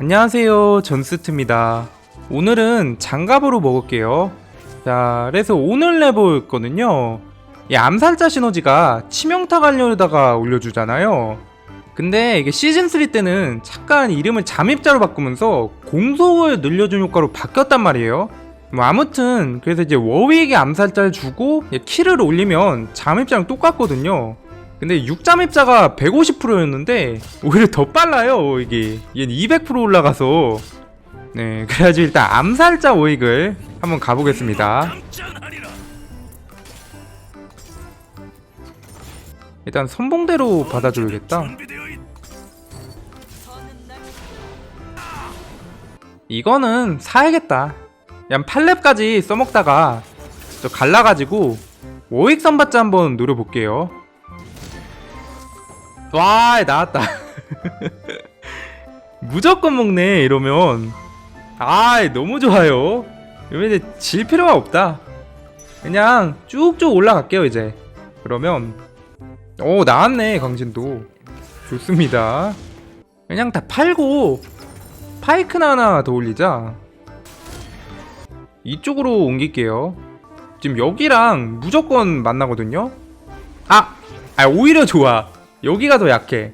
안녕하세요. 전스트입니다. 오늘은 장갑으로 먹을게요. 자 그래서 오늘 내볼 거는요. 이 암살자 시너지가 치명타 관련에다가 올려주잖아요. 근데 이게 시즌3 때는 잠깐 이름을 잠입자로 바꾸면서 공속을 늘려준 효과로 바뀌었단 말이에요. 뭐 아무튼 그래서 이제 워윅의 암살자를 주고 키를 올리면 잠입자랑 똑같거든요 근데 6잠입자가 150%였는데 오히려 더 빨라요 이게. 얘는 200% 올라가서. 네 그래가지고 일단 암살자 오익을 한번 가보겠습니다. 일단 선봉대로 받아줘야겠다. 이거는 사야겠다. 그냥 8렙까지 써먹다가 저 갈라가지고 오익 선받자 한번 노려볼게요 와 나왔다. 무조건 먹네 이러면. 아 너무 좋아요. 이제 질 필요가 없다. 그냥 쭉쭉 올라갈게요 이제. 그러면. 오 나왔네 강진도. 좋습니다. 그냥 다 팔고 파이크나 하나 더 올리자. 이쪽으로 옮길게요. 지금 여기랑 무조건 만나거든요. 아! 아 오히려 좋아 여기가 더 약해.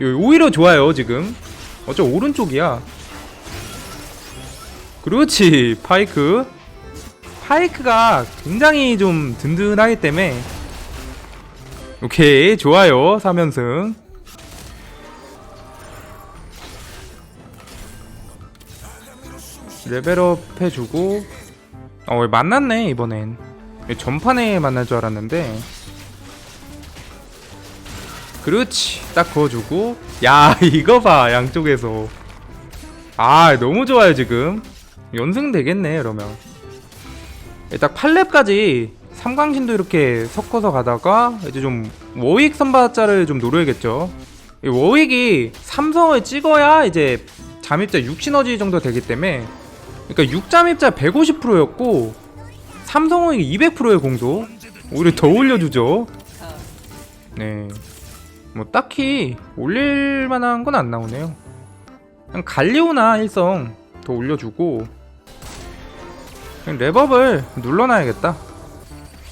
오히려 좋아요 지금. 어차 오른쪽이야. 그렇지 파이크. 파이크가 굉장히 좀 든든하기 때문에. 오케이 좋아요 3연승. 레벨업 해주고. 어 만났네 이번엔. 전판에 만날 줄 알았는데 그렇지. 딱 그어주고. 야 이거 봐 양쪽에서. 아 너무 좋아요 지금. 연승 되겠네 그러면. 딱 8렙까지 삼광신도 이렇게 섞어서 가다가 이제 좀 워익 선바자를 좀 노려야겠죠. 이 워익이 삼성을 찍어야 이제 잠입자 6시너지 정도 되기 때문에. 그러니까 6잠입자 150%였고 삼성호익이 200%의 공소. 오히려 더 올려주죠. 네 뭐 딱히 올릴 만한 건 안 나오네요. 그냥 갈리오나 일성 더 올려주고 그냥 랩업을 눌러놔야겠다.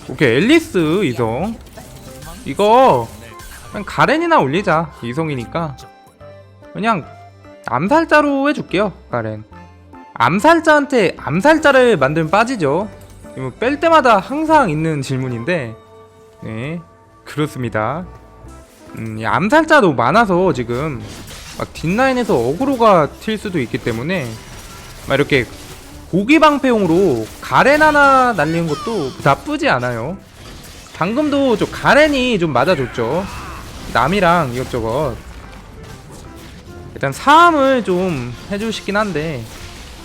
오케이 앨리스 이성. 이거 그냥 가렌이나 올리자. 이성이니까. 그냥 암살자로 해줄게요 가렌. 암살자한테 암살자를 만들면 빠지죠. 뺄 때마다 항상 있는 질문인데 네 그렇습니다 음, 이 암살자도 많아서 지금 막 뒷라인에서 어그로가 튈 수도 있기 때문에 막 이렇게 고기 방패용으로 가렌 하나 날리는 것도 나쁘지 않아요. 방금도 저 가렌이 좀 맞아줬죠. 남이랑 이것저것. 일단 사함을 좀 해주시긴 한데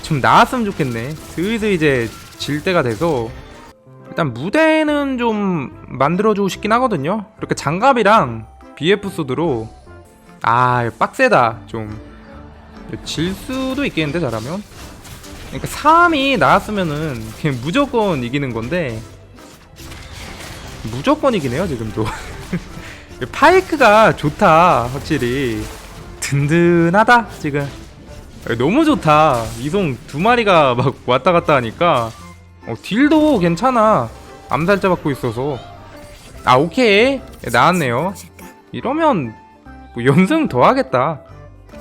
좀 나왔으면 좋겠네. 슬슬 이제 질 때가 돼서 일단 무대는 좀 만들어주고 싶긴 하거든요. 이렇게 장갑이랑 BF 소드로. 아 빡세다 좀. 질 수도 있겠는데 잘하면? 그러니까 3이 나왔으면은 그냥 무조건 이기는 건데. 무조건 이기네요 지금도. 파이크가 좋다 확실히. 든든하다 지금. 너무 좋다. 이송 두 마리가 막 왔다 갔다 하니까. 어, 딜도 괜찮아. 암살자 받고 있어서. 아 오케이. 나왔네요 이러면 뭐 연승 더 하겠다.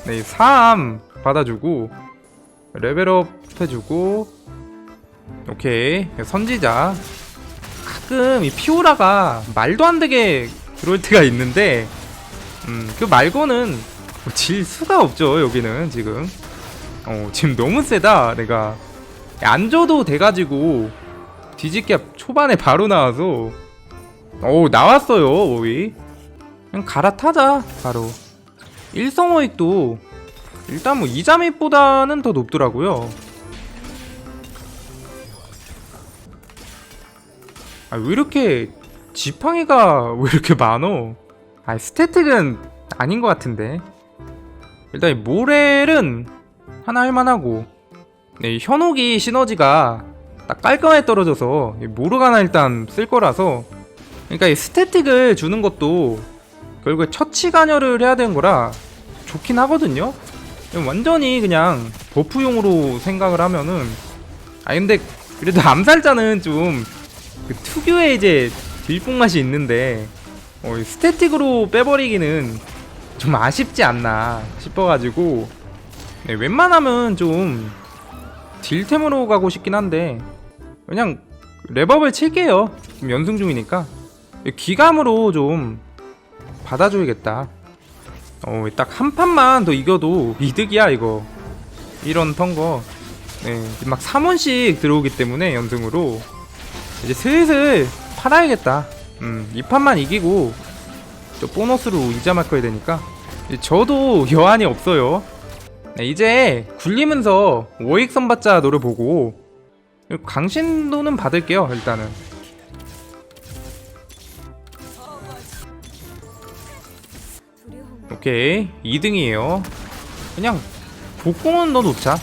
네, 3 받아주고 레벨업 해주고 오케이. 선지자. 가끔 이 피오라가 말도 안 되게 들어올 때가 있는데 음, 그 말고는 뭐 질 수가 없죠 여기는 지금. 어 지금 너무 세다. 내가 안 줘도 돼가지고 뒤집게 초반에 바로 나와서. 오 나왔어요 오이 그냥 갈아타자 바로. 일성호익도 일단 뭐 이자밋보다는 더 높더라고요. 아 왜 이렇게 지팡이가 왜 이렇게 많어? 아 스태틱은 아닌 것 같은데. 일단 이 모렐은 하나 할만하고 네, 이 현혹이 시너지가 딱 깔끔하게 떨어져서 이 모르가나 일단 쓸 거라서 그러니까 이 스태틱을 주는 것도 결국에 처치 관여를 해야 되는 거라 좋긴 하거든요. 완전히 그냥 버프용으로 생각을 하면은 아 근데 그래도 암살자는 좀 그 특유의 이제 딜뽕 맛이 있는데 어, 이 스태틱으로 빼버리기는 좀 아쉽지 않나 싶어가지고 네, 웬만하면 좀 딜템으로 가고 싶긴 한데 그냥 랩업을 칠게요 연승 중이니까 기감으로 좀 받아줘야겠다. 어, 딱 한 판만 더 이겨도 이득이야 이거. 이런 턴거. 네, 막 3원씩 들어오기 때문에 연승으로. 이제 슬슬 팔아야겠다. 음, 이 판만 이기고 또 보너스로 이자 맡아야 되니까. 저도 여한이 없어요. 네, 이제 굴리면서 워익 선받자 노려보고 강신도는 받을게요 일단은 오케이. 2등이에요. 그냥 복공은 넣어놓자.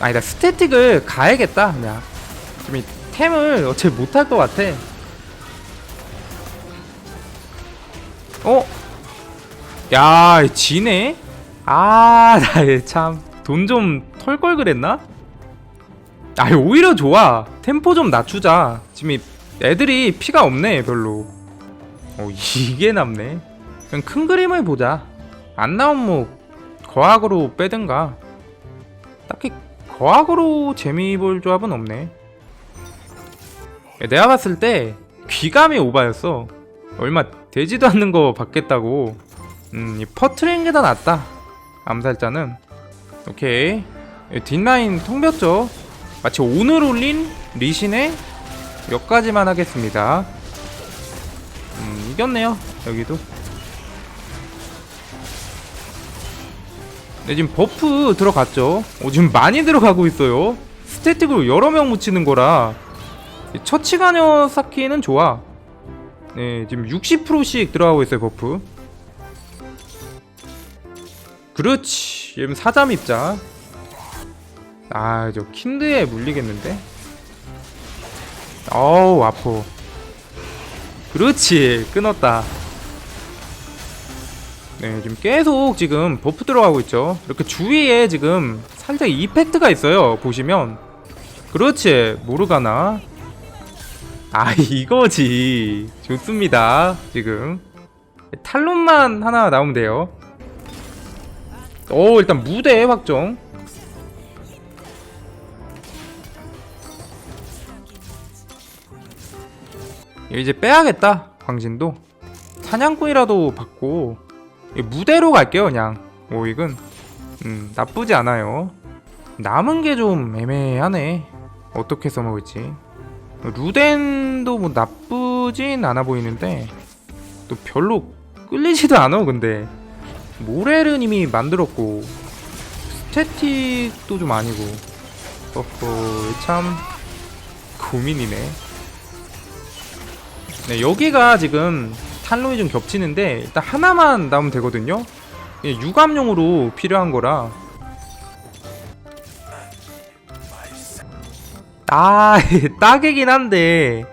아니다 스태틱을 가야겠다 그냥. 이 템을 어차피 못할 것 같아. 어? 야 지네? 아나 참 돈 좀 털 걸 그랬나? 아 오히려 좋아. 템포 좀 낮추자. 지금 이 애들이 피가 없네 별로 어 이게 남네. 그냥 큰 그림을 보자. 안 나오면 뭐 거학으로 빼든가. 딱히 거학으로 재미 볼 조합은 없네. 내가 봤을 때 귀감이 오바였어. 얼마 되지도 않는 거 받겠다고. 음이 퍼트린 게 더 낫다. 암살자는. 오케이. 예, 뒷라인 통겼죠? 마치 오늘 올린 리신의 몇 가지만 하겠습니다. 음 이겼네요. 여기도? 네 지금 버프 들어갔죠. 어, 지금 많이 들어가고 있어요. 스태틱으로 여러 명 묻히는 거라. 처치가녀 쌓기는 좋아. 네 지금 60%씩 들어가고 있어요 버프. 그렇지. 얘는 사잠 입자. 아저 킨드에 물리겠는데? 어우 아프 그렇지 끊었다. 네 지금 계속 지금 버프 들어가고 있죠. 이렇게 주위에 지금 살짝 이펙트가 있어요 보시면. 그렇지 모르가나. 아 이거지. 좋습니다 지금. 탈론만 하나 나오면 돼요. 오 일단 무대 확정 이제 빼야겠다 광진도. 사냥꾼이라도 받고 이 무대로 갈게요 그냥. 오익은. 음 나쁘지 않아요. 남은 게 좀 애매하네. 어떻게 써먹을지. 루덴도 뭐 나쁘진 않아 보이는데 또 별로 끌리지도 않아 근데. 모렐은 이미 만들었고 스태틱도 좀 아니고. 어허 참 고민이네 네 여기가 지금 탈론이 좀 겹치는데 일단 하나만 나오면 되거든요. 이게 유감용으로 필요한 거라. 아 딱이긴 한데.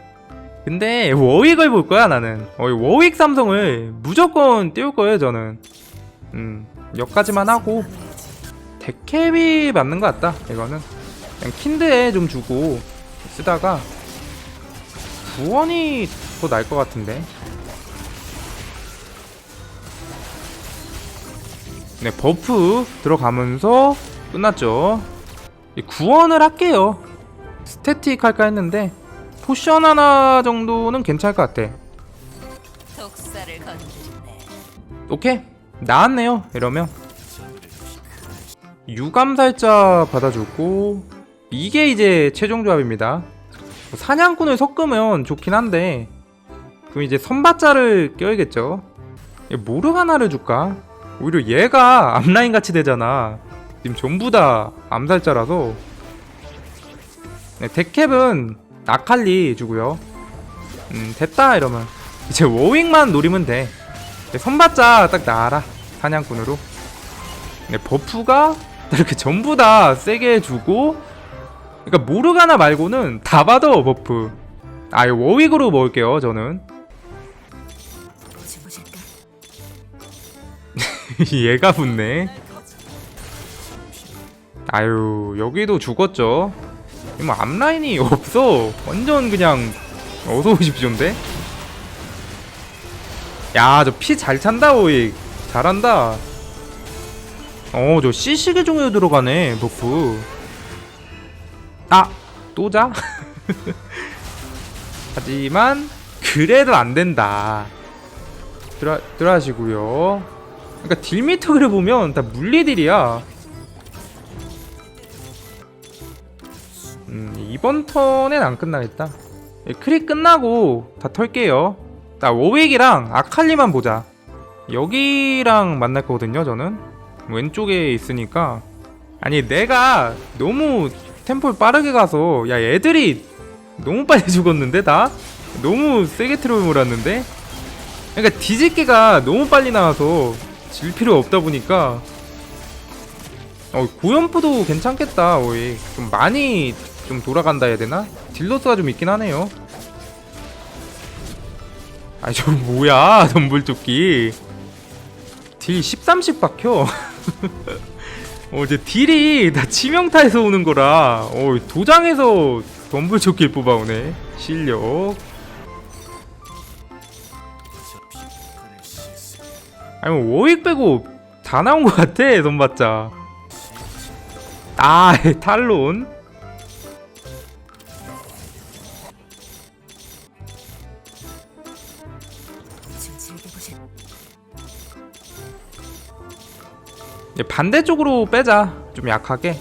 근데 워윅을 볼 거야 나는. 어, 워윅 삼성을 무조건 띄울 거예요 저는. 음 여기까지만 하고. 데캡이 맞는 것 같다 이거는. 그냥 킨드에 좀 주고 쓰다가. 구원이 더 나을 것 같은데. 네 버프 들어가면서 끝났죠. 이 구원을 할게요. 스태틱 할까 했는데 포션 하나 정도는 괜찮을 것 같아. 오케이. 나왔네요 이러면. 유감살자 받아주고 이게 이제 최종 조합입니다. 사냥꾼을 섞으면 좋긴 한데 그럼 이제 선바자를 껴야겠죠? 얘 모르가나를 줄까? 오히려 얘가 앞라인 같이 되잖아. 지금 전부 다 암살자라서. 네, 데캡은 아칼리 주고요. 음 됐다 이러면. 이제 워윙만 노리면 돼. 네, 선받자 딱 나와라 사냥꾼으로. 네, 버프가 이렇게 전부 다 세게 주고 그러니까 모르가나 말고는 다 받아 버프. 아 이거 워윅으로 먹을게요 저는 얘가 붙네. 아유 여기도 죽었죠. 뭐 앞라인이 없어. 완전 그냥 어서 오십시오인데? 야 저 피 잘 찬다 오익 잘한다. 어 저 CC계 중에 들어가네 버프. 아 또자? 하지만 그래도 안 된다. 들어 들어하시고요 그러니까 딜미터 그래 보면 다 물리딜이야 음, 이번 턴엔 안 끝나겠다. 예, 크릭 끝나고 다 털게요. 나 워윅이랑 아칼리만 보자. 여기랑 만날 거거든요, 저는. 왼쪽에 있으니까. 아니, 내가 너무 템포를 빠르게 가서, 야, 애들이 너무 빨리 죽었는데, 다? 너무 세게 트롤 몰았는데? 그러니까 뒤집기가 너무 빨리 나와서 질 필요 없다 보니까 어, 고연프도 괜찮겠다, 오이. 좀 많이 좀 돌아간다 해야 되나? 딜로스가 좀 있긴 하네요. 아니, 저 뭐야, 덤불조끼. 딜 13씩 박혀. 어, 이제 딜이 다 치명타에서 오는 거라, 어, 도장에서 덤불조끼를 뽑아오네. 실력. 아니, 뭐, 워익 빼고 다 나온 것 같아, 손봤자. 아, 탈론. 반대쪽으로 빼자. 좀 약하게.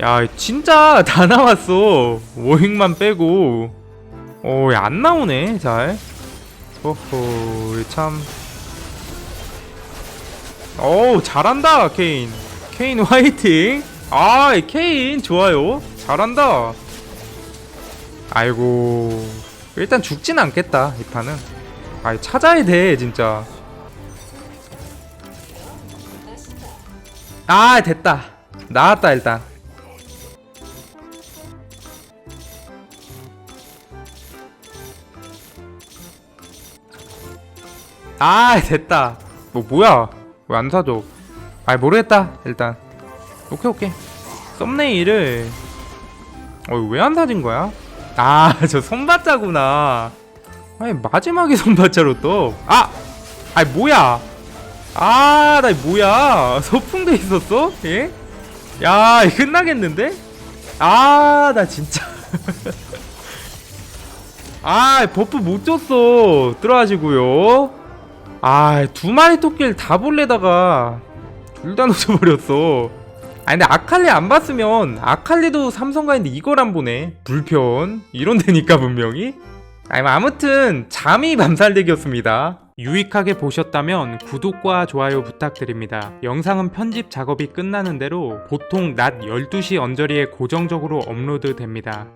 야, 진짜 다 나왔어. 워잉만 빼고. 어, 야, 안 나오네, 잘. 호호, 참. 어우, 잘한다, 케인. 케인 화이팅. 아, 이 케인, 좋아요. 잘한다. 아이고. 일단 죽진 않겠다, 이 판은. 아, 찾아야 돼, 진짜. 아 됐다 나왔다 일단 아 됐다 뭐 뭐야 왜 안 사줘 아 모르겠다 일단 오케이 오케이 썸네일을 어왜 안 사진 거야 아 저 손바자구나 아니 마지막에 손바자로 또 아 아니 뭐야 아, 나 뭐야? 소풍돼 있었어? 예? 야, 끝나겠는데? 아, 나 진짜. 아, 버프 못 줬어. 들어가시고요. 아, 두 마리 토끼를 다 볼래다가 둘 다 놓쳐버렸어. 아, 근데 아칼리 안 봤으면 아칼리도 삼성가인데 이걸 안 보네. 불편. 이런 데니까 분명히. 아니, 뭐 아무튼 잠이 밤살대기였습니다. 유익하게 보셨다면 구독과 좋아요 부탁드립니다. 영상은 편집 작업이 끝나는 대로 보통 낮 12시 언저리에 고정적으로 업로드 됩니다.